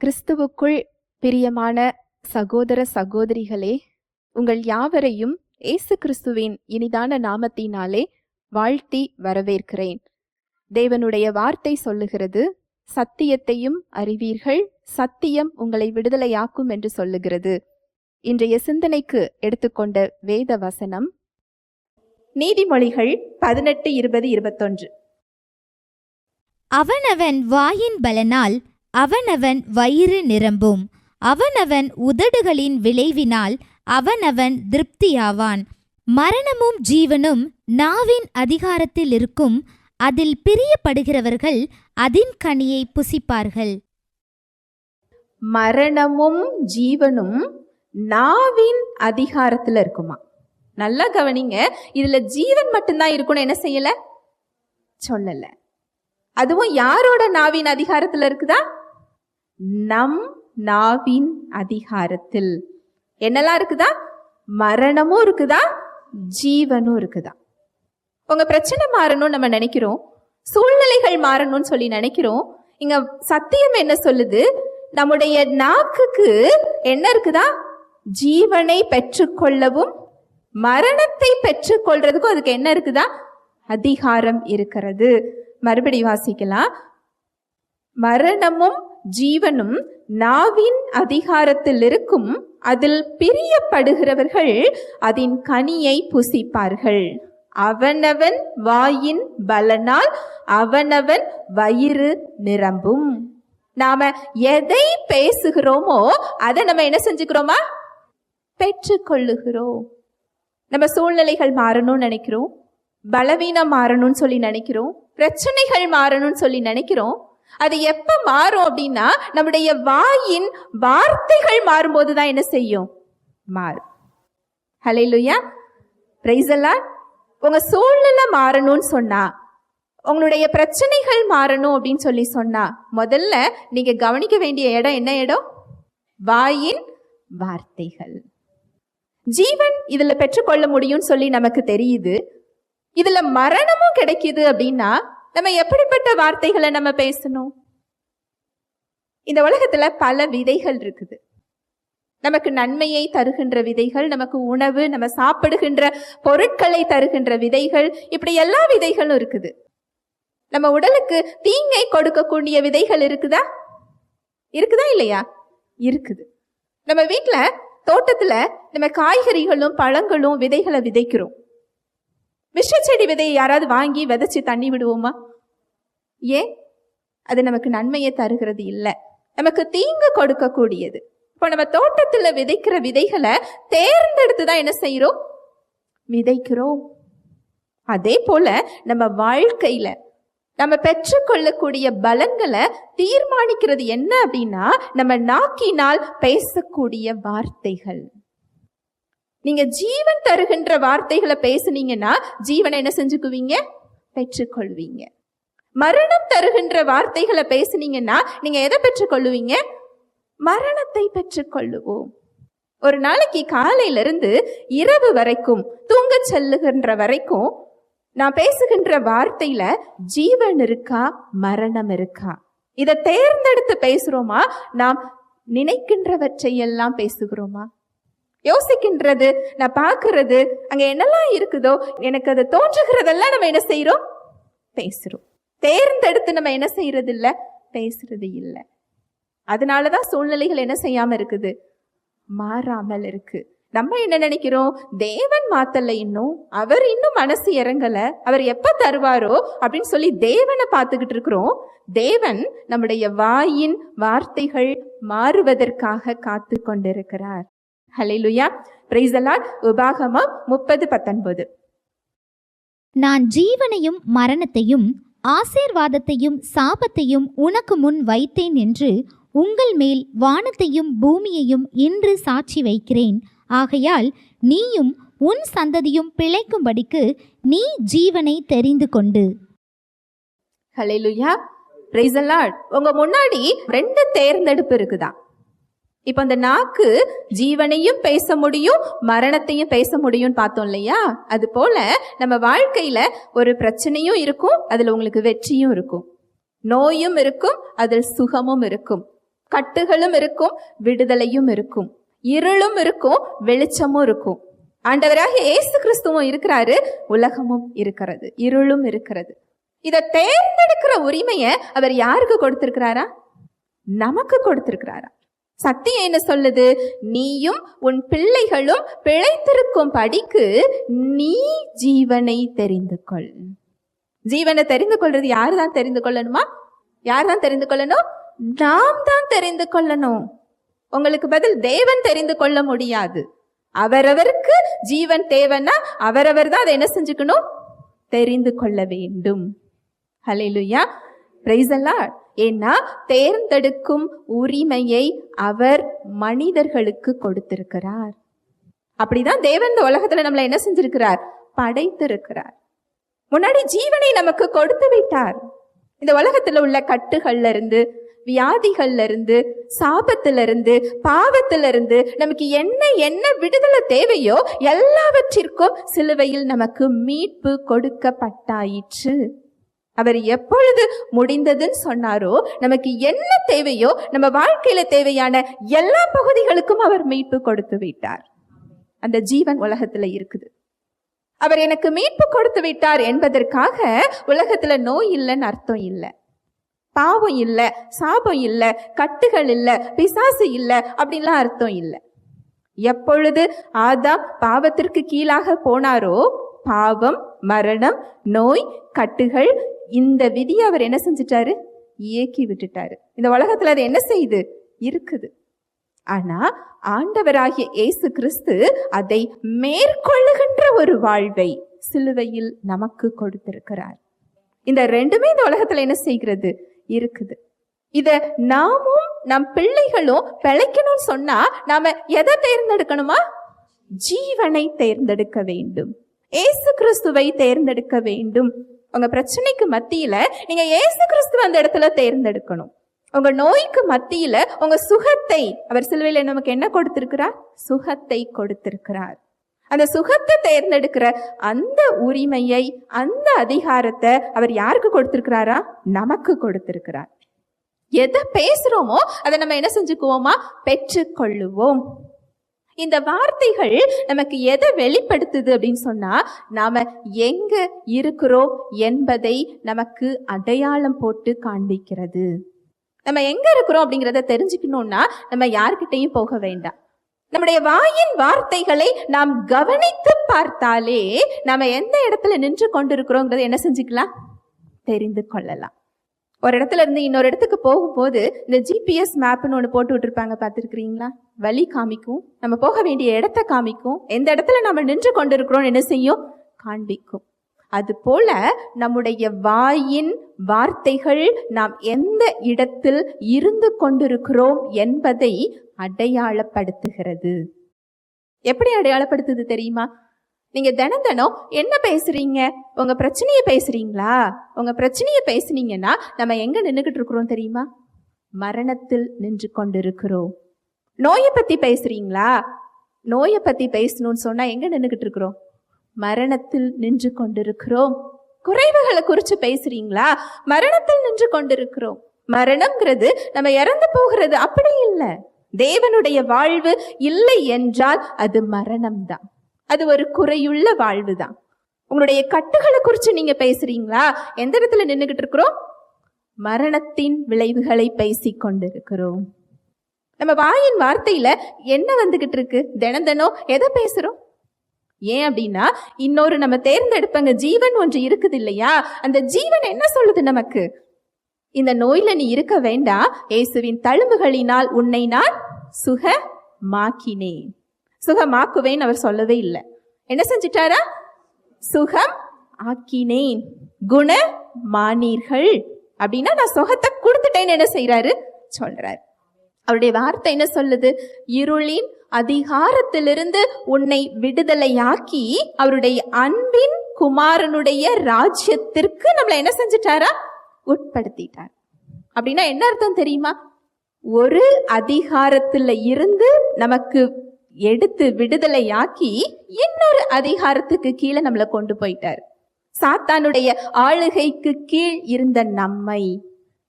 கிறிஸ்துவுக்குள் பிரியமான சகோதர சகோதரிகளே உங்கள் யாவரையும் இயேசு கிறிஸ்துவின் இனிதான நாமத்தினாலே வாழ்த்தி வரவேற்கிறேன். தேவனுடைய வார்த்தை சொல்லுகிறது சத்தியத்தையும் அறிவீர்கள் சத்தியம் உங்களை விடுதலையாக்கும் என்று சொல்லுகிறது. இன்றைய சிந்தனைக்கு எடுத்துக்கொண்ட வேத வசனம் நீதிமொழிகள் பதினெட்டு இருபது இருபத்தொன்று. அவனவன் வாயின் பலனால் அவனவன் வயிறு நிரம்பும். அவனவன் உதடுகளின் விளைவினால் அவனவன் திருப்தியாவான். மரணமும் ஜீவனும் நாவின் அதிகாரத்தில் இருக்கும். அதில் பிரியப்படுகிறவர்கள் அதின் கனியை புசிப்பார்கள். மரணமும் ஜீவனும் நாவின் அதிகாரத்தில் இருக்குமா? நல்லா கவனிங்க. இதுல ஜீவன் மட்டும்தான் இருக்கும்னு என்ன செய்யல? சொல்லல. அதுவும் யாரோட நாவின் அதிகாரத்துல இருக்குதா? நம் நாவின் அதிகாரத்தில். என்னெல்லாம் இருக்குதா? மரணமும் இருக்குதா? ஜீவனும் இருக்குதா? உங்க பிரச்சனை மாறணும்னு நம்ம நினைக்கிறோம். சூழ்நிலைகள் மாறணும்னு சொல்லி நினைக்கிறோம். இங்க சத்தியம் என்ன சொல்லுது? நம்முடைய நாக்குக்கு என்ன இருக்குதா? ஜீவனை பெற்றுக்கொள்ளவும் மரணத்தை பெற்றுக்கொள்றதுக்கும் அதுக்கு என்ன இருக்குதா? அதிகாரம் இருக்கிறது. மறுபடி வாசிக்கலாம். மரணமும் ஜீவனும் நாவின் அதிகாரத்தில் இருக்கும் அதில் பிரியப்படுகிறவர்கள் அதன் கனியை புசிப்பார்கள். அவனவன் வாயின் பலனால் அவனவன் வயிறு நிரம்பும். நாம எதை பேசுகிறோமோ அதை நம்ம என்ன செஞ்சுக்கிறோமா? பெற்றுக்கொள்ளுகிறோம். நம்ம சூழ்நிலைகள் மாறணும்னு நினைக்கிறோம். பலவீனம் மாறணும்னு சொல்லி நினைக்கிறோம். பிரச்சனைகள் மாறணும்னு சொல்லி நினைக்கிறோம். அது எப்ப மாறும் அப்படின்னா நம்முடைய வாயின் வார்த்தைகள் மாறும்போது தான் என்ன செய்யும்? மாறும் ஹலே லுயா பிரைசல்லாம் உங்க சூழ்நிலை மாறணும்னு சொன்னா உங்களுடைய பிரச்சனைகள் மாறணும் அப்படின்னு சொல்லி சொன்னா முதல்ல நீங்க கவனிக்க வேண்டிய இடம் என்ன இடம்? வாயின் வார்த்தைகள். ஜீவன் இதுல பெற்றுக்கொள்ள முடியும்னு சொல்லி நமக்கு தெரியுது. இதுல மரணமும் கிடைக்குது அப்படின்னா நம்ம எப்படிப்பட்ட வார்த்தைகளை நம்ம பேசணும்? இந்த உலகத்துல பல விதைகள் இருக்குது. நமக்கு நன்மையை தருகின்ற விதைகள் நமக்கு உணவு நம்ம சாப்பிடுகின்ற பொருட்களை தருகின்ற விதைகள் இப்படி எல்லா விதைகளும் இருக்குது. நம்ம உடலுக்கு தீங்கை கொடுக்கக்கூடிய விதைகள் இருக்குதா? இருக்குதா இல்லையா? இருக்குது. நம்ம வீட்டுல தோட்டத்துல நம்ம காய்கறிகளும் பழங்களும் விதைகளை விதைக்கிறோம். மிஷ்ட செடி விதையை யாராவது வாங்கி விதைச்சு தண்ணி விடுவோமா? ஏன்? அது நமக்கு நன்மையை தருகிறது இல்லை. நமக்கு தீங்கு கொடுக்கக்கூடியது. இப்போ நம்ம தோட்டத்தில் விதைக்கிற விதைகளை தேர்ந்தெடுத்து தான் என்ன செய்கிறோம்? விதைக்கிறோம். அதே போல நம்ம வாழ்க்கையில நம்ம பெற்றுக்கொள்ளக்கூடிய பலன்களை தீர்மானிக்கிறது என்ன அப்படின்னா நம்ம நாக்கினால் பேசக்கூடிய வார்த்தைகள். நீங்க ஜீவன் தருகின்ற வார்த்தைகளை பேசுனீங்கன்னா ஜீவனை என்ன செஞ்சுக்குவீங்க? பெற்றுக்கொள்வீங்க. மரணம் தருகின்ற வார்த்தைகளை பேசுனீங்கன்னா நீங்க எதை பெற்றுக்கொள்ளுவீங்க? மரணத்தை பெற்றுக்கொள்ளுவோம். ஒரு நாளைக்கு காலையில இருந்து இரவு வரைக்கும் தூங்க செல்லுகின்ற வரைக்கும் நான் பேசுகின்ற வார்த்தையில ஜீவன் இருக்கா மரணம் இருக்கா? இதை தேர்ந்தெடுத்து பேசுறோமா? நாம் நினைக்கின்றவற்றை எல்லாம் பேசுகிறோமா? யோசிக்கின்றது நான் பார்க்கறது அங்க என்னெல்லாம் இருக்குதோ எனக்கு அது தோன்றுகிறதெல்லாம் நம்ம என்ன செய்யறோம் பேசுறோம். தேர்ந்தெடுத்து நம்ம என்ன செய்யறது இல்லை பேசுறது இல்லை. அதனாலதான் சூழ்நிலைகள் என்ன செய்யாம இருக்குது? மாறாமல் இருக்கு. நம்ம என்ன நினைக்கிறோம்? தேவன் மாத்தல இன்னும். அவர் இன்னும் மனசு இறங்கல. அவர் எப்ப தருவாரோ அப்படின்னு சொல்லி தேவனை பார்த்துக்கிட்டு இருக்கிறோம். தேவன் நம்முடைய வாயின் வார்த்தைகள் மாறுவதற்காக காத்து கொண்டிருக்கிறார். ஹலிலுயா பிரைசலாட் உபாகமம் முப்பது பத்தொன்பது. நான் ஜீவனையும் மரணத்தையும் ஆசீர்வாதத்தையும் சாபத்தையும் உனக்கு முன் வைத்தேன் என்று உங்கள் மேல் வானத்தையும் பூமியையும் இன்று சாட்சி வைக்கிறேன். ஆகையால் நீயும் உன் சந்ததியும் பிழைக்கும்படிக்கு நீ ஜீவனை தெரிந்து கொண்டு. ஹலெலுயா பிரைசலாட் உங்க முன்னாடி ரெண்டு தேர்ந்தெடுப்பு இருக்குதா? இப்போ அந்த நாக்கு ஜீவனையும் பேச முடியும் மரணத்தையும் பேச முடியும்னு பார்த்தோம் இல்லையா? அது போல நம்ம வாழ்க்கையில ஒரு பிரச்சனையும் இருக்கும் அதுல உங்களுக்கு வெற்றியும் இருக்கும். நோயும் இருக்கும் அதில் சுகமும் இருக்கும். கட்டுகளும் இருக்கும் விடுதலையும் இருக்கும். இருளும் இருக்கும் வெளிச்சமும் இருக்கும். ஆண்டவராக இயேசு கிறிஸ்துவும் இருக்கிறாரு உலகமும் இருக்கிறது இருளும் இருக்கிறது. இதை தேர்ந்தெடுக்கிற உரிமையை அவர் யாருக்கு கொடுத்திருக்கிறாரா? நமக்கு கொடுத்திருக்கிறாரா? சக்தி என்ன சொல்லுது? நீயும் உன் பிள்ளைகளும் பிழைத்திருக்கும் படிக்கு நீ ஜீவனை தெரிந்து கொள். ஜீவனை தெரிந்து கொள்றது யாரு தான் தெரிந்து கொள்ளணுமா? யார் தான் தெரிந்து கொள்ளணும்? நாம் தான் தெரிந்து கொள்ளணும். உங்களுக்கு பதில் தேவன் தெரிந்து கொள்ள முடியாது. அவரவருக்கு ஜீவன் தேவைன்னா அவரவர் தான் அதை என்ன செஞ்சுக்கணும்? தெரிந்து கொள்ள வேண்டும். ஹalleluya பிரைஸ் அல்லாட் ஏன்னா தேர்ந்தெடுக்கும் உரிமையை அவர் மனிதர்களுக்கு கொடுத்திருக்கிறார். அப்படிதான் தேவன் இந்த உலகத்துல நம்மளை என்ன செஞ்சிருக்கிறார்? படைத்திருக்கிறார். முன்னாடி ஜீவனை நமக்கு கொடுத்து விட்டார். இந்த உலகத்துல உள்ள கட்டுகள்ல இருந்து வியாதிகள்ல இருந்து சாபத்துல இருந்து பாவத்துல இருந்து நமக்கு என்ன என்ன விடுதலை தேவையோ எல்லாவற்றிற்கும் சிலுவையில் நமக்கு மீட்பு கொடுக்கப்பட்டாயிற்று. அவர் எப்பொழுது முடிந்ததுன்னு சொன்னாரோ நமக்கு என்ன தேவையோ நம்ம வாழ்க்கையில தேவையான எல்லா பகுதிகளுக்கும் அவர் மீட்பு கொடுத்து விட்டார். அந்த ஜீவன் உலகத்துல இருக்குது. அவர் எனக்கு மீட்பு கொடுத்து விட்டார் என்பதற்காக உலகத்துல நோய் இல்லைன்னு அர்த்தம் இல்லை. பாவம் இல்லை சாபம் இல்லை கட்டுகள் இல்லை பிசாசு இல்லை அப்படின்லாம் அர்த்தம் இல்லை. எப்பொழுது ஆதாம் பாவத்திற்கு கீழாக போனாரோ பாவம் மரணம் நோய் கட்டுகள் இந்த விதியை அவர் என்ன செஞ்சிட்டாரு? இயக்கி விட்டுட்டாரு. இந்த உலகத்துல அது என்ன செய்யுது இருக்குது. ஆனா ஆண்டவராகிய இயேசு கிறிஸ்து அதை மேற்கொள்ளுகின்ற ஒரு வாழ்வை சிலுவையில் நமக்கு கொடுத்திருக்கிறார். இந்த ரெண்டுமே இந்த உலகத்துல என்ன செய்கிறது? இருக்குது. இத நாமும் நம் பிள்ளைகளும் பிழைக்கணும்னு சொன்னா நாம எதை தேர்ந்தெடுக்கணுமா? ஜீவனை தேர்ந்தெடுக்க வேண்டும். ஏசு கிறிஸ்துவை தேர்ந்தெடுக்க வேண்டும். உங்கள் பிரச்சனைக்கு மத்தியில் நீங்கள் ஏசு கிறிஸ்துவ அந்த இடத்துல தேர்ந்தெடுக்கணும். உங்கள் நோய்க்கு மத்தியில் உங்கள் சுகத்தை அவர் சிலுவையில் நமக்கு என்ன கொடுத்திருக்கிறார்? சுகத்தை கொடுத்திருக்கிறார். அந்த சுகத்தை தேர்ந்தெடுக்கிற அந்த உரிமையை அந்த அதிகாரத்தை அவர் யாருக்கு கொடுத்திருக்கிறாரா? நமக்கு கொடுத்திருக்கிறார். எதை பேசுகிறோமோ அதை நம்ம என்ன செஞ்சுக்குவோமா? பெற்றுக்கொள்ளுவோம். இந்த வார்த்தைகள் நமக்கு எதை வெளிப்படுத்துது அப்படின்னு சொன்னா நாம எங்க இருக்கிறோம் என்பதை நமக்கு அடையாளம் போட்டு காண்பிக்கிறது. நம்ம எங்க இருக்கிறோம் அப்படிங்கிறத தெரிஞ்சுக்கணும்னா நம்ம யார்கிட்டயும் போக வேண்டாம். நம்முடைய வாயின் வார்த்தைகளை நாம் கவனித்து பார்த்தாலே நாம எந்த இடத்துல நின்று கொண்டிருக்கிறோங்கிறத என்ன செஞ்சுக்கலாம்? தெரிந்து கொள்ளலாம். ஒரு இடத்துல இருந்து இன்னொரு இடத்துக்கு போகும்போது இந்த ஜிபிஎஸ் மேப்னு ஒன்று போட்டு விட்டுருப்பாங்க பார்த்துருக்குறீங்களா? வழி காமிக்கும் நம்ம போக வேண்டிய இடத்த காமிக்கும் எந்த இடத்துல நம்ம நின்று கொண்டிருக்கிறோம் என்ன செய்யும்? காண்பிக்கும். அது போல நம்முடைய வாயின் வார்த்தைகள் நாம் எந்த இடத்தில் இருந்து கொண்டிருக்கிறோம் என்பதை அடையாளப்படுத்துகிறது. எப்படி அடையாளப்படுத்துது தெரியுமா? நீங்க தினம் தினம் என்ன பேசுறீங்க? உங்க பிரச்சனைய பேசுறீங்களா? உங்க பிரச்சனைய பேசுனீங்கன்னா நம்ம எங்க நின்றுகிட்டு இருக்கிறோம் தெரியுமா? மரணத்தில் நின்று கொண்டிருக்கிறோம். நோயை பத்தி பேசுறீங்களா? நோயை பத்தி பேசணும்னு சொன்னா எங்க நின்றுகிட்டு இருக்கிறோம்? மரணத்தில் நின்று கொண்டிருக்கிறோம். குறைவுகளை குறித்து பேசுறீங்களா? மரணத்தில் நின்று கொண்டிருக்கிறோம். மரணம்ங்கிறது நம்ம இறந்து போகிறது அப்படி இல்லை. தேவனுடைய வாழ்வு இல்லை என்றால் அது மரணம்தான். அது ஒரு குறையுள்ள வாழ்வு தான் உங்களுடைய கட்டுகளை குறித்து நீங்கள் பேசுறீங்களா? எந்த இடத்துல நின்றுக்கிட்டு இருக்கிறோம்? மரணத்தின் விளைவுகளை பேசி கொண்டிருக்கிறோம் நம்ம வாயின் வார்த்தையில என்ன வந்துகிட்டு இருக்கு? தினம் தினம் எதை பேசுறோம்? ஏன் அப்படின்னா இன்னொரு நம்ம தேர்ந்தெடுப்பங்க ஜீவன் ஒன்று இருக்குது இல்லையா? அந்த ஜீவன் என்ன சொல்லுது நமக்கு? இந்த நோயில நீ இருக்க வேண்டாம். இயேசுவின் தழும்புகளினால் உன்னை நான் சுகமாக்கினேன். சுகமாக்குவேன் அவர் சொல்லவே இல்லை. என்ன செஞ்சிட்டாரா? சுகம் ஆக்கினேன். குண மானீர்கள் அப்படின்னா நான் சுகத்தை கொடுத்துட்டேன்னு என்ன செய்யறாரு சொல்றாரு. அவருடைய வார்த்தை என்ன சொல்லுது? இருளின் அதிகாரத்திலிருந்து உன்னை விடுதலையாக்கி அவருடைய அன்பின் குமாரனுடைய ராஜ்யத்திற்கு நம்மளை என்ன செஞ்சிட்டாரா? உட்படுத்திட்டார். அப்படின்னா என்ன அர்த்தம் தெரியுமா? ஒரு அதிகாரத்துல இருந்து நமக்கு எடுத்து விடுதலையாக்கி இன்னொரு அதிகாரத்துக்கு கீழே நம்மளை கொண்டு போயிட்டார். சாத்தானுடைய ஆளுகைக்கு கீழ் இருந்த நம்மை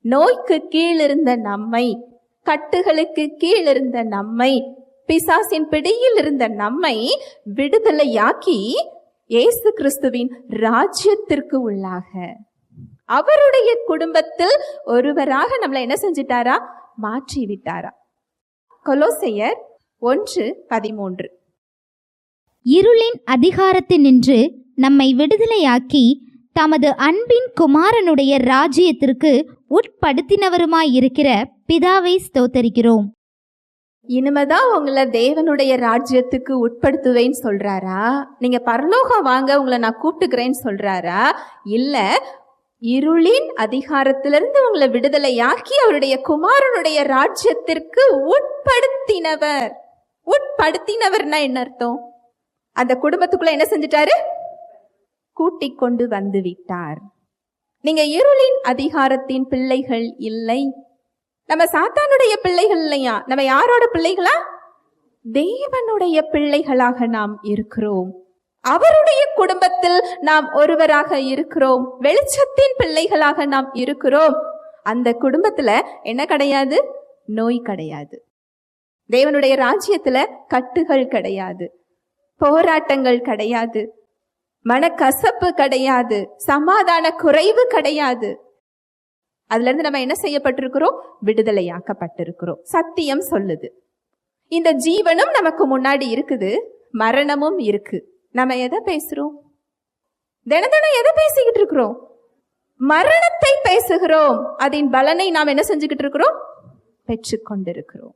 நோய்க்கு கீழ் இருந்த நம்மை கட்டுகளுக்கு கீழ் இருந்த நம்மை பிசாசின் பிடியில் இருந்த நம்மை விடுதலையாக்கி இயேசு கிறிஸ்துவின் ராஜ்யத்திற்கு உள்ளாக. அவருடைய குடும்பத்தில் ஒருவராக நம்மளை என்ன செஞ்சிட்டாரா? மாற்றி விட்டாரா கொலோசையர் ஒன்று பதிமூன்று. இருளின் அதிகாரத்தினின்று நம்மை விடுதலையாக்கி தமது அன்பின் குமாரனுடைய ராஜ்யத்திற்கு உட்படுத்தினவருமாயிருக்கிற பிதாவை ஸ்தோத்தரிக்கிறோம். இனிமேதான் உங்களை தேவனுடைய ராஜ்யத்துக்கு உட்படுத்துவேன்னு சொல்றாரா? நீங்க பரலோகம் வாங்க உங்களை நான் கூப்பிட்டுக்கிறேன்னு சொல்றாரா? இல்ல இருளின் அதிகாரத்திலிருந்து உங்களை விடுதலையாக்கி அவருடைய குமாரனுடைய ராஜ்யத்திற்கு உட்படுத்தினவர். உட்படுத்தினவர்னா என்ன அர்த்தம்? அந்த குடும்பத்துக்குள்ள என்ன செஞ்சிட்டாரு? கூட்டிக் கொண்டு வந்து விட்டார். நீங்க இருளின் அதிகாரத்தின் பிள்ளைகள் இல்லை. நம்ம சாத்தானுடைய பிள்ளைகள் இல்லையா? நம்ம யாரோட பிள்ளைகளா? தேவனுடைய பிள்ளைகளாக நாம் இருக்கிறோம். அவருடைய குடும்பத்தில் நாம் ஒருவராக இருக்கிறோம். வெளிச்சத்தின் பிள்ளைகளாக நாம் இருக்கிறோம். அந்த குடும்பத்துல என்ன கிடையாது? நோய் கிடையாது. தேவனுடைய ராஜ்யத்துல கட்டுகள் கிடையாது போராட்டங்கள் கிடையாது மனக்கசப்பு கிடையாது சமாதான குறைவு கிடையாது. அதுல இருந்து நம்ம என்ன செய்யப்பட்டிருக்கிறோம்? விடுதலையாக்கப்பட்டிருக்கிறோம். சத்தியம் சொல்லுது. இந்த ஜீவனும் நமக்கு முன்னாடி இருக்குது மரணமும் இருக்கு. நம்ம எதை பேசுறோம்? தின தினம் எதை பேசிக்கிட்டு இருக்கிறோம்? மரணத்தை பேசுகிறோம். அதன் பலனை நாம் என்ன செஞ்சுக்கிட்டு இருக்கிறோம்? பெற்றுக்கொண்டிருக்கிறோம்.